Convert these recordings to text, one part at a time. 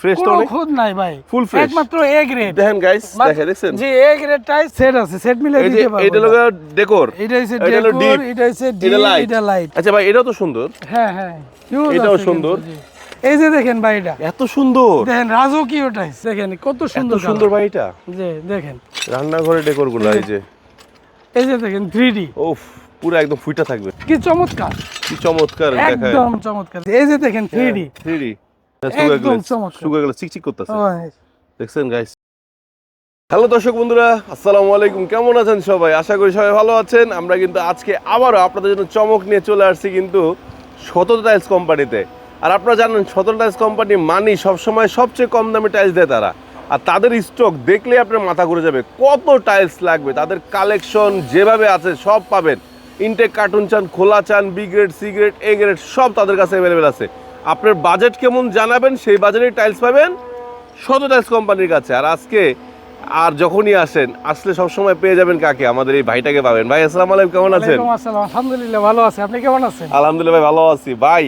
Fresh তো কোনো অনেক খুদ নাই ভাই। Full fresh। একমাত্র এ গ্রেড দেখেন গাইস দেখেন দেখছেন? জি এ গ্রেড সেট আছে সেট মিলে দিতে পারব এটা হলো ডেকোর এটা হচ্ছে ডেকোর এটা হচ্ছে এটা লাইট এটা লাইট আচ্ছা ভাই এটাও তো সুন্দর। হ্যাঁ হ্যাঁ। এটাও সুন্দর। এই যে দেখেন ভাই এটা। এত সুন্দর। দেখেন রাজকীয় টাইস দেখেন কত সুন্দর সুন্দর ভাই এটা। দেখেন। রান্নাঘরে ডেকোরগুলো এই যে। এই যে দেখেন 3D ওফ পুরো একদম ফুইটা থাকবে। কি চমৎকার। কি চমৎকার দেখায়। একদম চমৎকার। এই যে দেখেন 3D 3D একদম গেলে চিকচিক করতেছে। দেখছেন গাইস হ্যালো দর্শক বন্ধুরা আসসালামু আলাইকুম। কেমন আছেন সবাই? আশা করি সবাই ভালো আছেন। আমরা কিন্তু আজকে আবারও আপনাদের জন্য চমক নিয়ে চলে আসছি কিন্তু সততা টাইলস কোম্পানিতে আর আপনারা জানেন সততা টাইলস কোম্পানি মানি সবসময় সবচেয়ে কম দামে টাইলস দেয় তারা। আর তাদের স্টক দেখলে আপনার মাথা ঘুরে যাবে। কত টাইলস লাগবে? তাদের কালেকশন যেভাবে আছে সব পাবেন। ইনটেক কার্টুন চান খোলা চান B grade C grade A grade সব তাদের কাছে অ্যাভেলেবেল আছে। আপনার বাজেট কেমন জানাবেন সেই বাজারে টাইলস পাবেন শত টাইলস কোম্পানির কাছে। আর আজকে আর যখনই আসেন আসলে সবসময় পেয়ে যাবেন কাকে? আমাদের এই ভাইটাকে পাবেন। ভাই আসসালাম আলাইকুম কেমন আছেন? আলহামদুলিল্লাহ ভালো আছি। আপনি কেমন আছেন? আলহামদুলিল্লাহ ভাই ভালো আছি। ভাই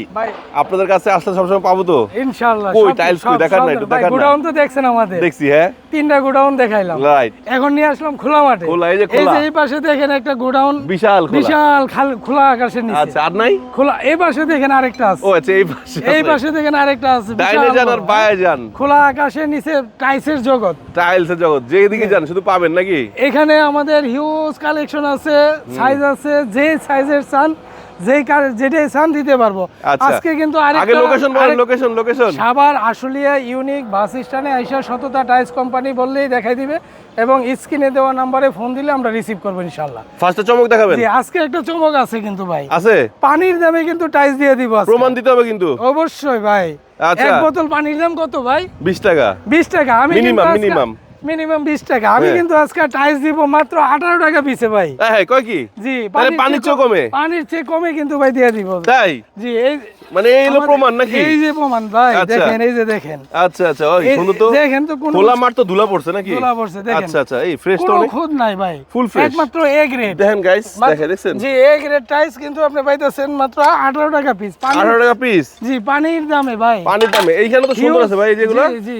আপনাদের কাছে আসলে সবসময় পাবো তো? ইনশাআল্লাহ কই, টাইলস কই? দেখেন না, একটু দেখেন না। গোডাউন তো দেখছেন আমাদের। দেখছি হ্যাঁ? তিনটা গোডাউন দেখাইলাম। রাইট এখন নিয়ে আসলাম খোলা মাঠে। খোলা, এই যে খোলা। এই পাশে দেখেন একটা গোডাউন। বিশাল খোলা। বিশাল খাল- আকাশের নিচে। আচ্ছা আর নাই? খোলা এই পাশে দেখেন আরেকটা আছে। ও আচ্ছা এই পাশে এই পাশে দেখেন আরেকটা আছে ডাইনে যান আর। বায়ে যান। খোলা আকাশের নিচে টাইসের জগৎ। টাইলসের জগৎ। যেদিকে যান শুধু পাবেন নাকি? এখানে আমাদের হিউজ কালেকশন আছে সাইজ আছে যে সাইজের চান যেই কার- যেটাই চান দিতে পারব। আচ্ছা। আজকে কিন্তু আগে লোকেশন বলেন location location Savar Ashulia unique bus স্ট্যান্ডে আইসা সততা টাইলস কোম্পানি বললেই দেখাই দিবে এবং স্ক্রিনে দেওয়া নাম্বারে ফোন দিলে আমরা রিসিভ করব ইনশাল্লাহ ফার্স্টে চমক দেখাবেন। জি আজকে একটা চমক আছে কিন্তু ভাই। আছে? পানির দামে কিন্তু টাইলস দিয়ে দিব প্রমাণ দিতে হবে কিন্তু। অবশ্যই ভাই। আচ্ছা। এক বোতল পানির দাম কত ভাই? বিশ টাকা। বিশ টাকা। আমি Minimum, minimum। মিনিমাম বিশ টাকা। আমি হ্যাঁ। কিন্তু আজকে টাইলস দিব মাত্র আঠারো টাকা পিছে ভাই। হ্যাঁ কয় কি? জি তাহলে পানির চেয়ে কমে? পানির চেয়ে কমে কিন্তু ভাই দিয়ে দিব। তাই? জি এই মানে এই হলো প্রমাণ নাকি? এই যে প্রমাণ ভাই আচ্ছা। দেখেন এই যে দেখেন। আচ্ছা আচ্ছা ওই সুন্দর তো। দেখেন তো কোনো খোলা মাঠ তো ধুলা পড়ছে নাকি? ধুলা পড়ছে, দেখেন। আচ্ছা আচ্ছা এই ফ্রেশ তো অনেক খুদ নাই ভাই। Full fresh। একমাত্র এ গ্রেড দেখেন গাইস দেখেন দেখছেন জি এ গ্রেড টাইলস কিন্তু আপনি পাইতেছেন মাত্র আঠারো টাকা পিস আঠারো টাকা পিস জি পানির দামে ভাই। পানির দামে। এইখানে তো সুন্দর আছে ভাই এই যেগুলো? জি, জি।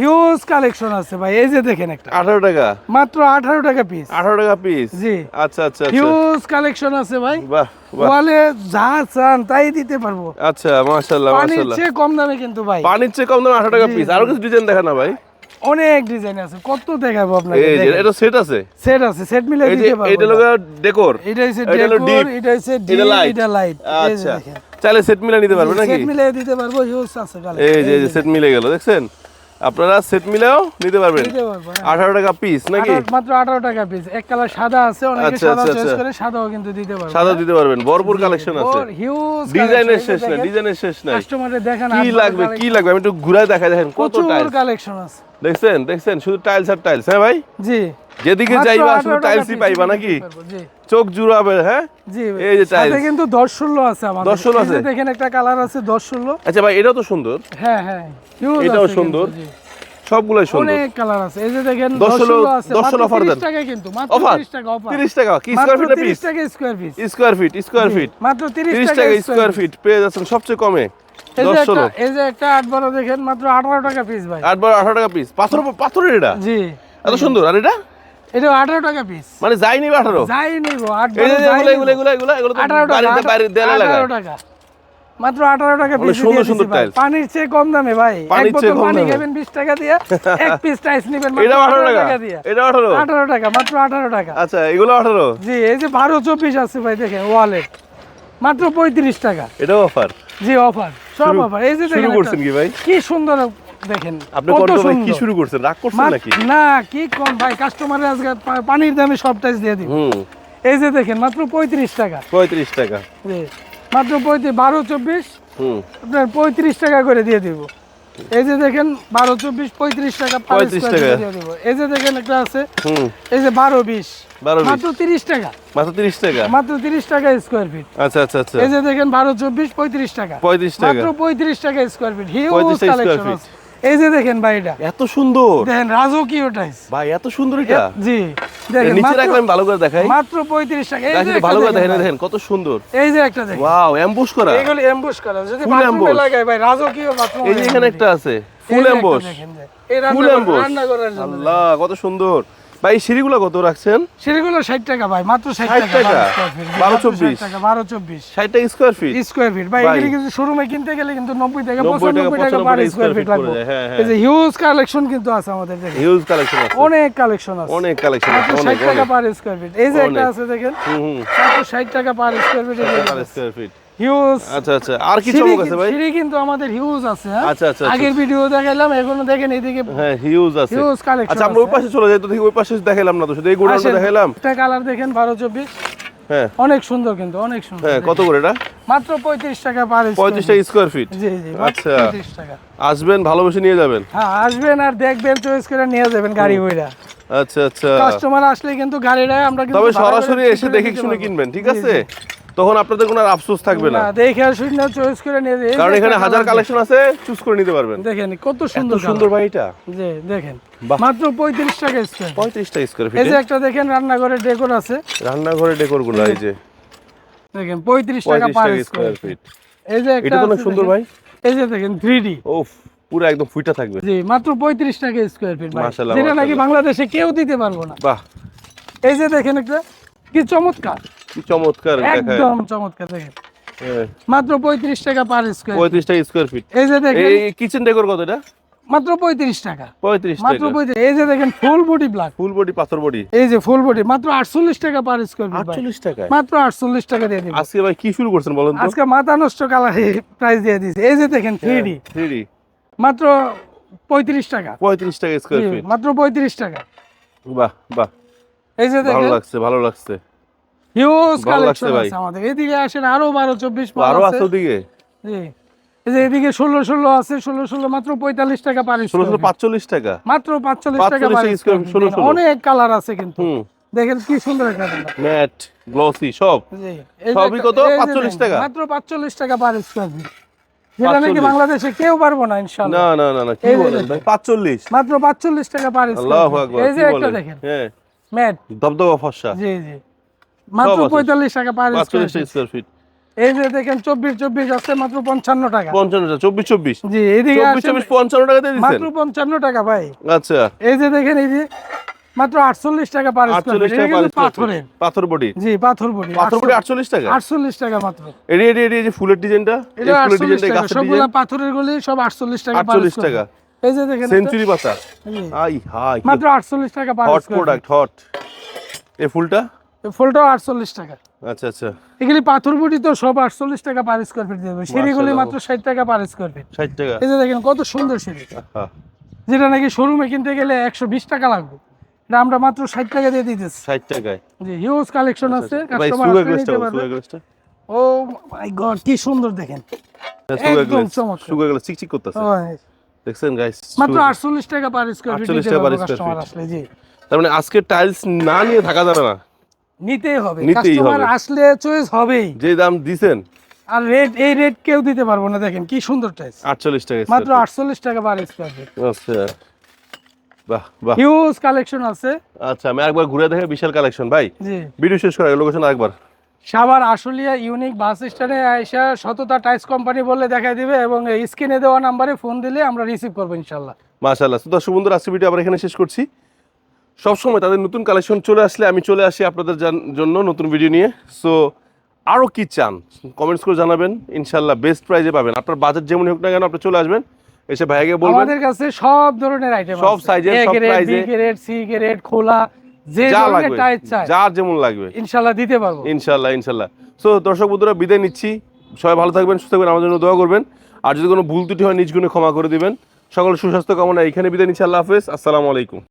হিউজ কালেকশন আছে ভাই এই যে দেখেন একটা। আঠারো টাকা? মাত্র আঠারো টাকা পিস আঠারো টাকা পিস জি। আচ্ছা আচ্ছা আচ্ছা। হিউজ কালেকশন আছে ভাই। বাহ ওয়ালে যা চান তাই দিতে পারব। আচ্ছা মাশাআল্লাহ পানির চেয়ে কম দামে কিন্তু ভাই। পানির চেয়ে কম দাম আঠারো টাকা পিস। আরও কিছু ডিজাইন দেখা না ভাই। অনেক ডিজাইন আছে কত দেখাবো আপনাকে এই যে এটা সেট আছে? সেট আছে সেট মিলে এই দিতে পারব এটা ডেকোর এটা হলো ডেকোর এটা হচ্ছে এটা ডিপ এটা লাইট আচ্ছা। চাইলে সেট মিলে নিতে পারবে নাকি? সেট মিলে দিতে পারব হিউজ আছে এই যে সেট মিলে গেল দেখছেন? আপনারা সেট মিলেও নিতে পারবেন। হ্যাঁ। আঠারো টাকা পিস নাকি? মাত্র আঠারো টাকা পিস এক কালার সাদা আছে অনেকে আচ্ছা, সাদা আচ্ছা, চয়েস আচ্ছা। করে সাদাও কিন্তু দিতে পারবেন সাদা দিতে পারবেন। ভরপুর কালেকশন আছে। ডিজাইনের শেষ নাই ডিজাইনের শেষ নাই। কাস্টমারে দেখেন কি লাগবে কি লাগবে? আমি একটু ঘুরে দেখাই দেখেন কত টাইলস কালেকশন আছে। দেখছেন দেখছেন শুধু টাইলস আর টাইলস হ্যাঁ ভাই? জি। যেদিকে যাইবা শুধু টাইলসই পাইবা নাকি? চোখ জুড়াবে হ্যাঁ? জি এই যে সাথে tiles। কিন্তু দশ ষোলো আছে আমাদের। দশ ষোলো এই যে আছে? দেখেন একটা কালার আছে দশ ষোলো। আচ্ছা ভাই এটাও তো সুন্দর। হ্যাঁ হ্যাঁ এটাও সুন্দর। সবগুলোই সুন্দর। অনেক কালার আছে। এই যে দেখেন দশ দশ ষোলো- ষোলো আছে দশ মাত্র ষোলো offer 30 টাকা কিন্তু মাত্র 30 টাকা অফার তিরিশ টাকা কি স্কোয়ার ফিট 30 পিস টাকা square piece square feet square feet মাত্র 30 টাকা স্কয়ার ফিট পেয়ে যাচ্ছেন সবচেয়ে কমে। এই যে একটা এই যে একটা আট বারো দেখেন মাত্র 18 টাকা পিস ভাই। আট বার আঠারো টাকা পিস পাথর পাথরের এটা? জি। এত সুন্দর। আর এটা? এটা 18 টাকা পিস মানে যাই নিব আট এই যে বারো যাই এগুলো এগুলো এগুলো এগুলো এগুলো তো বাড়িতে বাইরে দেয়ালে লাগায়। 18 টাকা। মাত্র 18 টাকা পিস সুন্দর সুন্দর tiles। পানির চেয়ে কম দামে ভাই। এক বোতল পানি খাবেন 20 টাকা দিয়ে এক পিস টাইস নেবেন মাত্র এটা 18 টাকা? টাকা দিয়ে। এটা আঠারো? 18 টাকা মাত্র 18 টাকা। আচ্ছা এগুলো আঠারো? জি এই যে 12 24 আছে ভাই দেখেন ওয়ালেট মাত্র 35 টাকা। এটাও অফার জি অফার সব অফার এই যে শুরু করছেন কি ভাই? কি সুন্দর দেখেন আপনি ভাই কি শুরু করছেন? রাগ করছেন নাকি? না কি কম ভাই? কাস্টমারের আজকে পানির দামে সব টাইস দিয়ে হুম। এই যে দেখেন মাত্র 35 টাকা। পঁয়ত্রিশ টাকা। মাত্র 35 12 24 হুম। আপনার পঁয়ত্রিশ টাকা করে দিয়ে দিব। এই যে দেখেন বারো চব্বিশ পঁয়ত্রিশ টাকা 35 টাকা। এই যে দেখেন একটা আছে। হুম। এই যে বারো বিশ। বারো মাত্র তিরিশ টাকা। মাত্র তিরিশ টাকা? মাত্র তিরিশ টাকা স্কোয়ার ফিট আচ্ছা আচ্ছা আচ্ছা। এই যে দেখেন বারো চব্বিশ পঁয়ত্রিশ টাকা। পঁয়ত্রিশ টাকা। মাত্র পঁয়ত্রিশ টাকা square feet huge 35 square collection এই যে দেখেন ভাই এটা এত সুন্দর। দেখেন রাজকীয় টাইস। ভাই এত সুন্দর এটা? জি দেখেন নিচে মাত্র- রাখলে আমি ভালো করে দেখাই। মাত্র পঁয়ত্রিশ টাকা। এই যে ভালো করে দেখেন দেখেন কত সুন্দর। এই যে একটা দেখেন। ওয়াও এমবুশ করা। এগুলো এমবুশ করা। যদি বাথরুমে লাগায় ভাই রাজকীয় বাথরুম এই যে এখানে একটা আছে। ফুল এমবুশ ফুল রান্না করার জন্য আল্লাহ কত সুন্দর। ভাই এই সিঁড়িগুলো কত রাখছেন? সিঁড়িগুলো ষাট টাকা ভাই মাত্র ষাট টাকা? বারো চব্বিশ? টাকা বারো চব্বিশ। ষাট টাকা স্কোয়ার ফিট স্কোয়ার ফিট ভাই। এগুলি কিন্তু শোরুমে কিনতে গেলে কিন্তু নব্বই টাকা 90 টাকা, পঁচানব্বই টাকা পার স্কোয়ার ফিট লাগবে। এই যে হিউজ কালেকশন কিন্তু আছে আমাদের হিউজ কালেকশন আছে। অনেক কালেকশন আছে। অনেক কালেকশন আছে ষাট টাকা পার স্কোয়ার ফিট এই যে একটা আছে দেখেন হুম ষাট টাকা per square feet square feet huge আচ্ছা আচ্ছা। আর কি চমক আছে ভাই? সিঁড়ি কিন্তু আমাদের হিউজ আছে হ্যাঁ? আচ্ছা, আচ্ছা, আচ্ছা। আগের ভিডিও দেখাইলাম এখনও দেখেন এইদিকে হ্যাঁ হিউজ আছে। হিউজ কালেকশন আচ্ছা আমরা ওই পাশে চলে যাই তো দেখি ওই পাশে দেখাইলাম না তো শুধু এই গোডাউনটা দেখাইলাম। একটা কালার দেখেন বারো চব্বিশ। হ্যাঁ। অনেক সুন্দর কিন্তু অনেক সুন্দর। হ্যাঁ কত করে এটা? মাত্র পঁয়ত্রিশ টাকা পার পঁয়ত্রিশ টাকা স্কোয়ার ফিট জি জি আচ্ছা। টাকা। আসবেন ভালোবেসে নিয়ে যাবেন? হ্যাঁ আসবেন আর দেখবেন চয়েস করে নিয়ে যাবেন গাড়ি ওইরা আচ্ছা আচ্ছা। কাস্টমার আসলে কিন্তু গাড়িটা আমরা কিন্তু তবে সরাসরি এসে দেখে শুনে কিনবেন ঠিক আছে? তখন আপনাদের কোনো আফসোস থাকবে না। দেখে আর শুনে চয়েস করে নিয়ে কারণ এখানে হাজার কালেকশন আছে চুজ করে নিতে পারবেন। দেখেন কত সুন্দর সুন্দর ভাই এটা। জি দেখেন মাত্র পঁয়ত্রিশ টাকা স্কোয়ার পঁয়ত্রিশ টাকা স্কোয়ার এই যে একটা দেখেন রান্নাঘরের ডেকোর আছে। রান্নাঘরে ডেকোরগুলো এই যে। দেখেন পঁয়ত্রিশ টাকা পার স্কোয়ার ফিট এই যে একটা এটা তো সুন্দর ভাই। এই যে দেখেন থ্রি ডি ওফ পুরো একদম ফুইটা থাকবে। জি মাত্র পঁয়ত্রিশ টাকা স্কোয়ার ফিট মাশাআল্লাহ, যেটা নাকি বাংলাদেশে কেউ দিতে পারব না। বাহ। এই যে দেখেন একটা কি চমৎকার। চমৎকার একদম চমৎকার দেখেন। হ্যাঁ, মাত্র পঁয়ত্রিশ টাকা পার স্কোয়ার পঁয়ত্রিশ টাকা স্কোয়ার ফিট এই যে দেখেন এই কিচেন ডেকোর কত এটা? মাত্র পঁয়ত্রিশ টাকা। পঁয়ত্রিশ মাত্র টাকা। পঁয়ত্রিশ এই যে দেখেন full body black full body পাথর বডি এই যে ফুল বডি মাত্র আটচল্লিশ টাকা পার স্কোয়ার ফিট আটচল্লিশ টাকায়? মাত্র আটচল্লিশ টাকা দিয়ে দিব। আজকে ভাই কি শুরু করছেন বলেন তো? আজকে মাথা নষ্ট কালার প্রাইস দিয়ে দিয়েছে। এই যে দেখেন থ্রি ডি থ্রি মাত্র পঁয়ত্রিশ টাকা। পঁয়ত্রিশ টাকা স্কোয়ার ফিট মাত্র পঁয়ত্রিশ টাকা। বাহ বাহ। এই যে ভালো লাগছে ভালো লাগছে। হিউজ কালেকশন আছে আমাদের। এদিকে আসেন আরও বারো চব্বিশ মাল আরও আছে। ওদিকে? জি। এই যে এদিকে ষোলো ষোলো আছে ষোলো ষোলো মাত্র পঁয়তাল্লিশ টাকা পার ষোলো square ষোলো feet। পাঁচচল্লিশ টাকা? মাত্র পাঁচচল্লিশ টাকা 45 পার টাকা ষোলো। অনেক কালার আছে কিন্তু। দেখেন কি সুন্দর একটা ম্যাট গ্লসি সব। জি। সবই কত? এই 45 টাকা? মাত্র পাঁচচল্লিশ টাকা পার স্কোয়ার ফিট যেটা নাকি বাংলাদেশে কেউ পারব না ইনশাল্লাহ না না না না কি বলেন ভাই? পাঁচচল্লিশ। মাত্র পাঁচচল্লিশ টাকা পার আল্লাহ আকবার এই যে একটা দেখেন। হ্যাঁ। ম্যাট দবদবা ফর্সা। জি জি। মাত্র আছে। পঁয়তাল্লিশ টাকা পার স্কোয়ার ফিট এই যে দেখেন চব্বিশ চব্বিশ আছে মাত্র পঞ্চান্ন টাকা। পঞ্চান্ন টাকা চব্বিশ চব্বিশ। জি এদিকে চব্বিশ আসেন, চব্বিশ পঞ্চান্ন টাকা দিয়ে মাত্র পঞ্চান্ন টাকা ভাই। আচ্ছা। এই যে দেখেন এই যে মাত্র আটচল্লিশ টাকা পার স্কোয়ার ফিট টাকা কিন্তু পাথরের। পাথর বডি। জি পাথর বডি। পাথর বডি আটচল্লিশ টাকা। আটচল্লিশ টাকা মাত্র। এডি এডি এডি যে ফুলের ডিজাইনটা এই ফুলের ডিজাইনটা সবগুলা পাথরের গুলি সব আটচল্লিশ টাকা পার টাকা। এই যে দেখেন সেঞ্চুরি পাতা। আই হাই। মাত্র আটচল্লিশ টাকা পার হট প্রোডাক্ট হট এই ফুলটা? ফুলটাও আটচল্লিশ টাকা। আচ্ছা আচ্ছা। এগুলি পাথর বডি তো সব আটচল্লিশ টাকা পার স্কোয়ার ফিট দেবে। সিঁড়িগুলি মাত্র ষাট টাকা পার স্কোয়ার ফিট ষাট টাকা। এই যে দেখেন কত সুন্দর সিঁড়ি। যেটা নাকি শোরুমে কিনতে গেলে একশো বিশ টাকা লাগবে। এটা আমরা মাত্র ষাট টাকা দিয়ে দিতেছি। ষাট টাকায়। জি হিউজ কালেকশন আছে। আচ্ছা, কাস্টমার গ্লাসটা ও মাই গড কি সুন্দর দেখেন। সুগার একদম চমৎকার। সুগার গ্লাস চিকচিক করতেছে। ওই, দেখছেন গাইস মাত্র আটচল্লিশ টাকা পার স্কোয়ার ফিট 48 টাকা feet। আসলে জি। তার মানে আজকে টাইলস না নিয়ে থাকা যাবে না? নিতেই হবে। কাস্টমার আসলে চয়েস হবেই। যে দাম দিছেন। আর রেট এই রেট কেউ দিতে পারব না দেখেন কি সুন্দর টাইস আটচল্লিশ টাকা মাত্র square আটচল্লিশ টাকা পার স্কোয়ার ফিট আচ্ছা। বাহ বাহ। হিউজ কালেকশন আছে। আচ্ছা আমি একবার ঘুরে দেখে বিশাল কালেকশন ভাই জি। ভিডিও শেষ করা লোকেশন আরেকবার। সাভার আশুলিয়া ইউনিক বাস স্ট্যান্ডে আইসা সততা টাইস কোম্পানি বললে দেখাই দিবে এবং স্ক্রিনে দেওয়া নাম্বারে ফোন দিলে আমরা রিসিভ করব ইনশাল্লাহ। মাশাআল্লাহ। তো দর্শক বন্ধুরা আজকে ভিডিও আবার এখানে শেষ করছি। সবসময় তাদের নতুন কালেকশন চলে আসলে আমি চলে আসি আপনাদের জন্য নতুন ভিডিও নিয়ে। সো আরও কি চান? কমেন্টস করে জানাবেন। ইনশাল্লাহ বেস্ট প্রাইজে পাবেন। আপনার বাজেট যেমন হোক না কেন আপনি চলে আসবেন। এসে ভাইয়াকে বলবেন। আমাদের কাছে সব ধরনের আইটেম সব এর, সব। বি গ্রেড সি গ্রেড খোলা যে ধরনের লাগবে। টাইস চাই যার যেমন লাগবে। ইনশাল্লাহ দিতে পারব। ইনশাল্লাহ ইনশাল্লাহ। সো দর্শক বন্ধুরা বিদায় নিচ্ছি। সবাই ভালো থাকবেন সুস্থ থাকবেন আমার জন্য দোয়া করবেন। আর যদি কোনো ভুল ত্রুটি হয় নিজ গুণে ক্ষমা করে দিবেন। সকল সুস্বাস্থ্য কামনা এখানে বিদায় নিচ্ছি। আল্লাহ হাফেজ। আসসালামু আলাইকুম।